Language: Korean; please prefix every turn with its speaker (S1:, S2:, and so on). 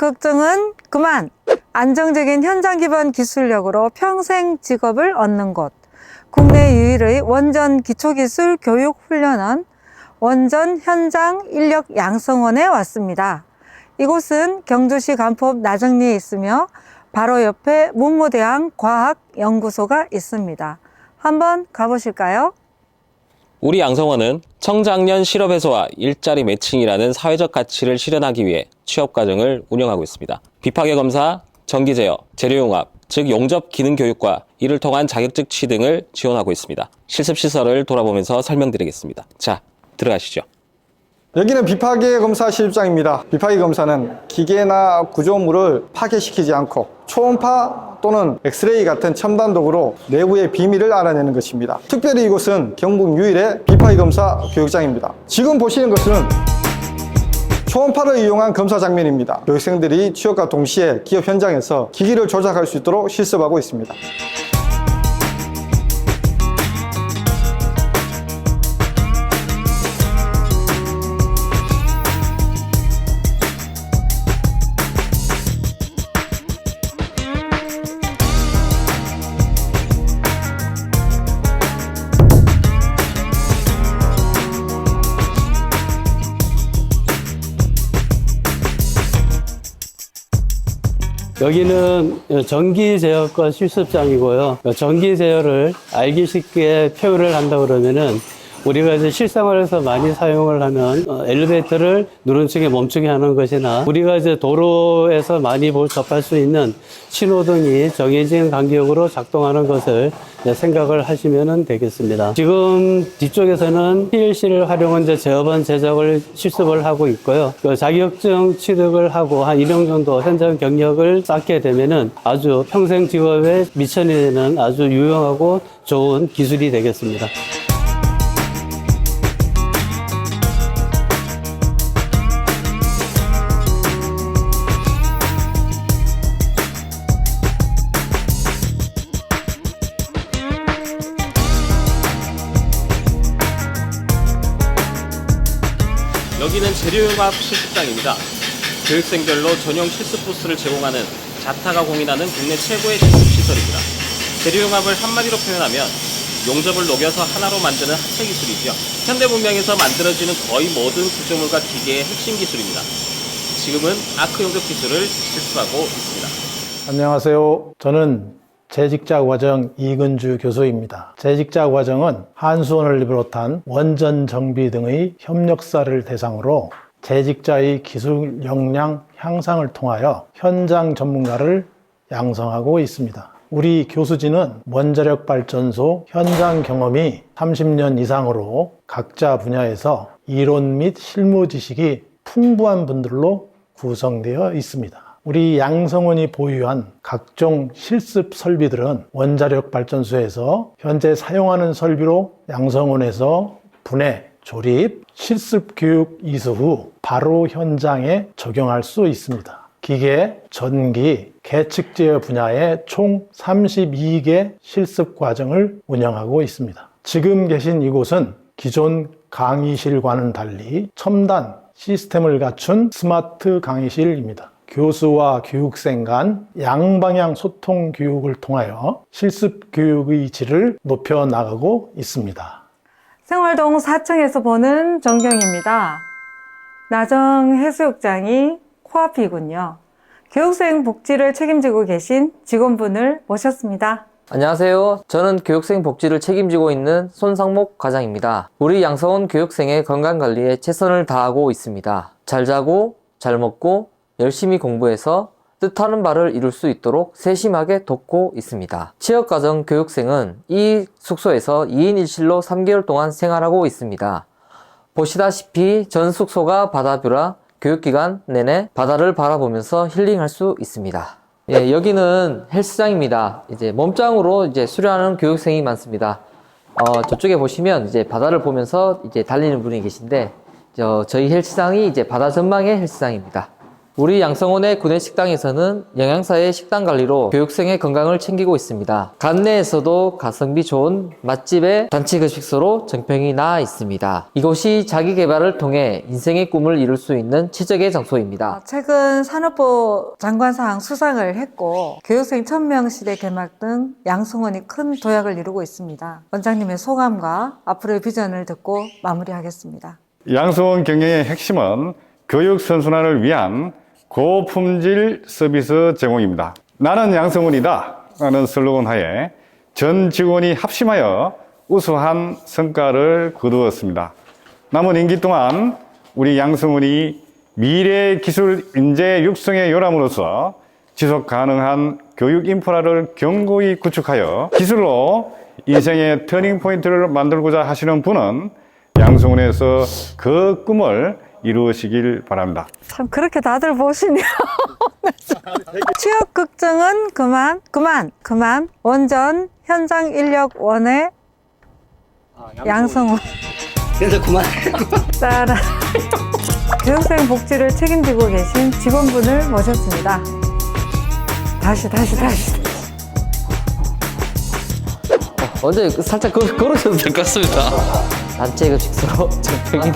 S1: 걱정은 그만! 안정적인 현장 기반 기술력으로 평생 직업을 얻는 곳. 국내 유일의 원전 기초기술 교육 훈련원 원전 현장 인력 양성원에 왔습니다. 이곳은 경주시 간포 나정리에 있으며 바로 옆에 문무대학 과학연구소가 있습니다. 한번 가보실까요?
S2: 우리 양성원은 청장년 실업 해소와 일자리 매칭이라는 사회적 가치를 실현하기 위해 취업 과정을 운영하고 있습니다. 비파괴 검사, 전기 제어, 재료 융합, 즉 용접 기능 교육과 이를 통한 자격증 취 등을 지원하고 있습니다. 실습 시설을 돌아보면서 설명드리겠습니다. 자, 들어가시죠.
S3: 여기는 비파괴 검사 실습장입니다. 비파괴 검사는 기계나 구조물을 파괴시키지 않고 초음파 또는 엑스레이 같은 첨단 도구로 내부의 비밀을 알아내는 것입니다. 특별히 이곳은 경북 유일의 비파괴 검사 교육장입니다. 지금 보시는 것은 초음파를 이용한 검사 장면입니다. 교육생들이 취업과 동시에 기업 현장에서 기기를 조작할 수 있도록 실습하고 있습니다.
S4: 여기는 전기 제어과 실습장이고요. 전기 제어를 알기 쉽게 표현을 한다 그러면은 우리가 이제 실생활에서 많이 사용을 하는 어, 엘리베이터를 누른 층에 멈추게 하는 것이나 우리가 이제 도로에서 많이 볼 접할 수 있는 신호등이 정해진 간격으로 작동하는 것을 생각을 하시면 되겠습니다. 지금 뒤쪽에서는 PLC를 활용한 이제 제어반 제작을 실습을 하고 있고요. 그 자격증 취득을 하고 한 1년 정도 현장 경력을 쌓게 되면은 아주 평생 직업에 미천이 되는 아주 유용하고 좋은 기술이 되겠습니다.
S2: 여기는 재료융합 실습장입니다. 교육생별로 전용 실습 부스를 제공하는 자타가 공인하는 국내 최고의 실습 시설입니다. 재료융합을 한마디로 표현하면 용접을 녹여서 하나로 만드는 합체 기술이죠. 현대 문명에서 만들어지는 거의 모든 구조물과 기계의 핵심 기술입니다. 지금은 아크 용접 기술을 실습하고 있습니다.
S5: 안녕하세요. 저는 재직자 과정 이근주 교수입니다. 재직자 과정은 한수원을 비롯한 원전 정비 등의 협력사를 대상으로 재직자의 기술 역량 향상을 통하여 현장 전문가를 양성하고 있습니다. 우리 교수진은 원자력 발전소 현장 경험이 30년 이상으로 각자 분야에서 이론 및 실무 지식이 풍부한 분들로 구성되어 있습니다. 우리 양성원이 보유한 각종 실습 설비들은 원자력 발전소에서 현재 사용하는 설비로 양성원에서 분해, 조립, 실습 교육 이수 후 바로 현장에 적용할 수 있습니다. 기계, 전기, 계측 제어 분야의 총 32개 실습 과정을 운영하고 있습니다. 지금 계신 이곳은 기존 강의실과는 달리 첨단 시스템을 갖춘 스마트 강의실입니다. 교수와 교육생 간 양방향 소통 교육을 통하여 실습 교육의 질을 높여 나가고 있습니다.
S1: 생활동 4층에서 보는 전경입니다. 나정 해수욕장이 코앞이군요. 교육생 복지를 책임지고 계신 직원분을 모셨습니다.
S6: 안녕하세요. 저는 교육생 복지를 책임지고 있는 손상목 과장입니다. 우리 양서원 교육생의 건강관리에 최선을 다하고 있습니다. 잘 자고, 잘 먹고, 열심히 공부해서 뜻하는 바를 이룰 수 있도록 세심하게 돕고 있습니다. 취업과정 교육생은 이 숙소에서 2인 1실로 3개월 동안 생활하고 있습니다. 보시다시피 전 숙소가 바다뷰라 교육기간 내내 바다를 바라보면서 힐링할 수 있습니다. 예, 여기는 헬스장입니다. 이제 몸짱으로 이제 수련하는 교육생이 많습니다. 어, 저쪽에 보시면 이제 바다를 보면서 이제 달리는 분이 계신데, 저, 저희 헬스장이 이제 바다 전망의 헬스장입니다. 우리 양성원의 구내 식당에서는 영양사의 식단 관리로 교육생의 건강을 챙기고 있습니다. 간 내에서도 가성비 좋은 맛집의 단체급식소로 정평이 나 있습니다. 이곳이 자기 개발을 통해 인생의 꿈을 이룰 수 있는 최적의 장소입니다.
S1: 최근 산업부 장관상 수상을 했고 교육생 1000명 시대 개막 등 양성원이 큰 도약을 이루고 있습니다. 원장님의 소감과 앞으로의 비전을 듣고 마무리하겠습니다.
S7: 양성원 경영의 핵심은 교육 선순환을 위한 고품질 서비스 제공입니다. 나는 양성원이다 라는 슬로건 하에 전 직원이 합심하여 우수한 성과를 거두었습니다. 남은 임기 동안 우리 양성원이 미래 기술 인재 육성의 요람으로서 지속 가능한 교육 인프라를 견고히 구축하여 기술로 인생의 터닝 포인트를 만들고자 하시는 분은 양성원에서 그 꿈을 이루시길 바랍니다.
S1: 참 그렇게 다들 보시네요. 취업 걱정은 그만, 그만, 그만. 원전 현장 인력 원의 양성원.
S8: 그래서 그만.
S1: 따라. 교육생 복지를 책임지고 계신 직원분을 모셨습니다. 다시, 다시, 다시.
S6: 먼저 살짝 걸, 걸으셔도 될 것 같습니다. 낮제 급식소로 저 백인